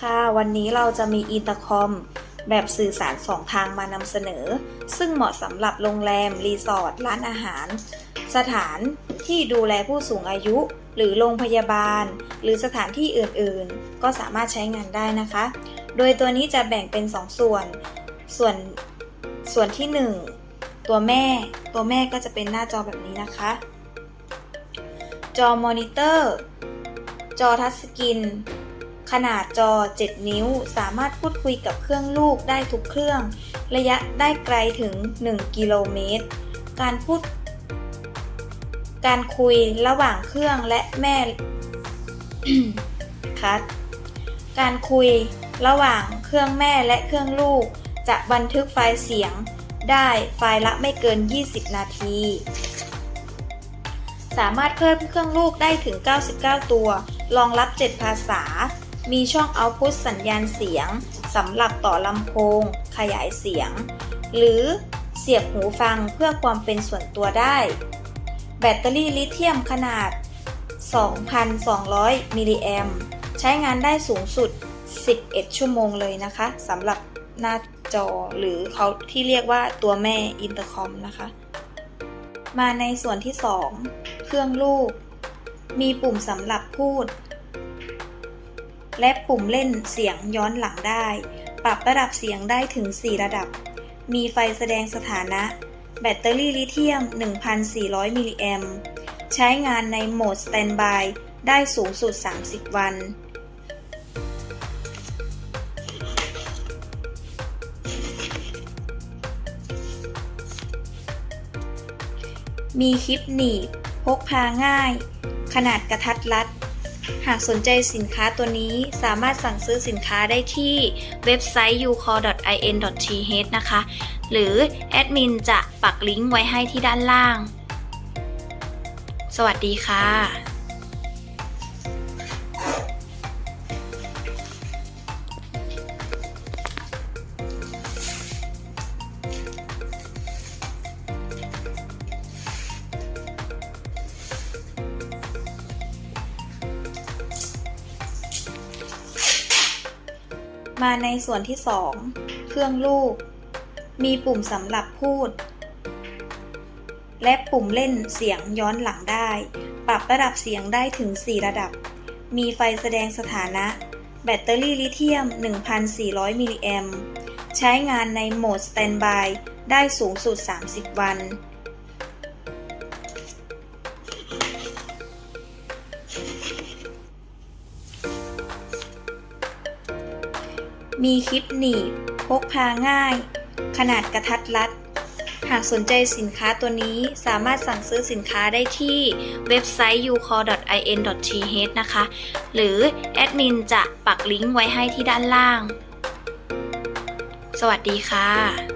ค่ะวันนี้เราจะมีอินเตอร์คอมแบบสื่อสารสองทางมานำเสนอ ซึ่งเหมาะสำหรับโรงแรม รีสอร์ท ร้านอาหาร สถานที่ดูแลผู้สูงอายุ หรือโรงพยาบาล หรือสถานที่อื่นๆ ก็สามารถใช้งานได้นะคะ โดยตัวนี้จะแบ่งเป็น 2ส่วน ส่วนส่วนที่ 1 ตัวแม่ ตัวแม่ก็จะเป็นหน้าจอแบบนี้นะคะ จอมอนิเตอร์ จอทัชสกรีน ขนาดจอ 7 นิ้ว สามารถพูดคุยกับเครื่องลูกได้ทุกเครื่อง ระยะได้ไกลถึง 1 กิโลเมตร การพูด การคุยระหว่างเครื่องและแม่คัดการคุยระหว่างเครื่องแม่และเครื่องลูก จะบันทึกไฟล์เสียงได้ไฟล์ละไม่เกิน 20 นาที สามารถเพิ่มเครื่องลูกได้ถึง 99 ตัว รองรับ 7 ภาษา มีช่องเอาพุตสัญญาณเสียงสำหรับต่อลำโพง ขยายเสียง หรือเสียบหูฟังเพื่อความเป็นส่วนตัวได้ แบตเตอรี่ลิเธียมขนาด 2,200 มิลลิแอมใช้งานได้สูงสุด 11 ชั่วโมงเลยนะคะสำหรับหน้าจอหรือเขาที่เรียกว่าตัวแม่อินเตอร์คอมนะคะ มาในส่วนที่ 2 เครื่องลูก มีปุ่มสำหรับพูด และปุ่มเล่นเสียงย้อนหลังได้ ปรับระดับเสียงได้ถึง 4 ระดับ มีไฟแสดงสถานะ แบตเตอรี่ลิเธียม 1,400 มิลลิแอมใช้งานในโหมดสแตนบายได้สูงสุด 30 วัน มีคลิปหนีบ พกพาง่าย ขนาดกระทัดรัด หากสนใจสินค้าตัวนี้สามารถสั่งซื้อสินค้าได้ที่เว็บไซต์ ucall.in.th นะคะ หรือแอดมินจะปักลิงก์ไว้ให้ที่ด้านล่าง สวัสดีค่ะ มาในส่วนที่ 2 เครื่องลูก มีปุ่มสำหรับพูด และปุ่มเล่นเสียงย้อนหลังได้ ปรับระดับเสียงได้ถึง 4 ระดับ มีไฟแสดงสถานะ แบตเตอรี่ลิเธียม 1,400 มิลลิแอมใช้งานในโหมดสแตนบายได้สูงสุด 30 วัน มีคลิปหนีบพกพาง่าย ขนาดกระทัดรัด หากสนใจสินค้าตัวนี้สามารถสั่งซื้อสินค้าได้ที่เว็บไซต์ ucall.in.th นะคะ หรือแอดมินจะปักลิงก์ไว้ให้ที่ด้านล่าง สวัสดีค่ะ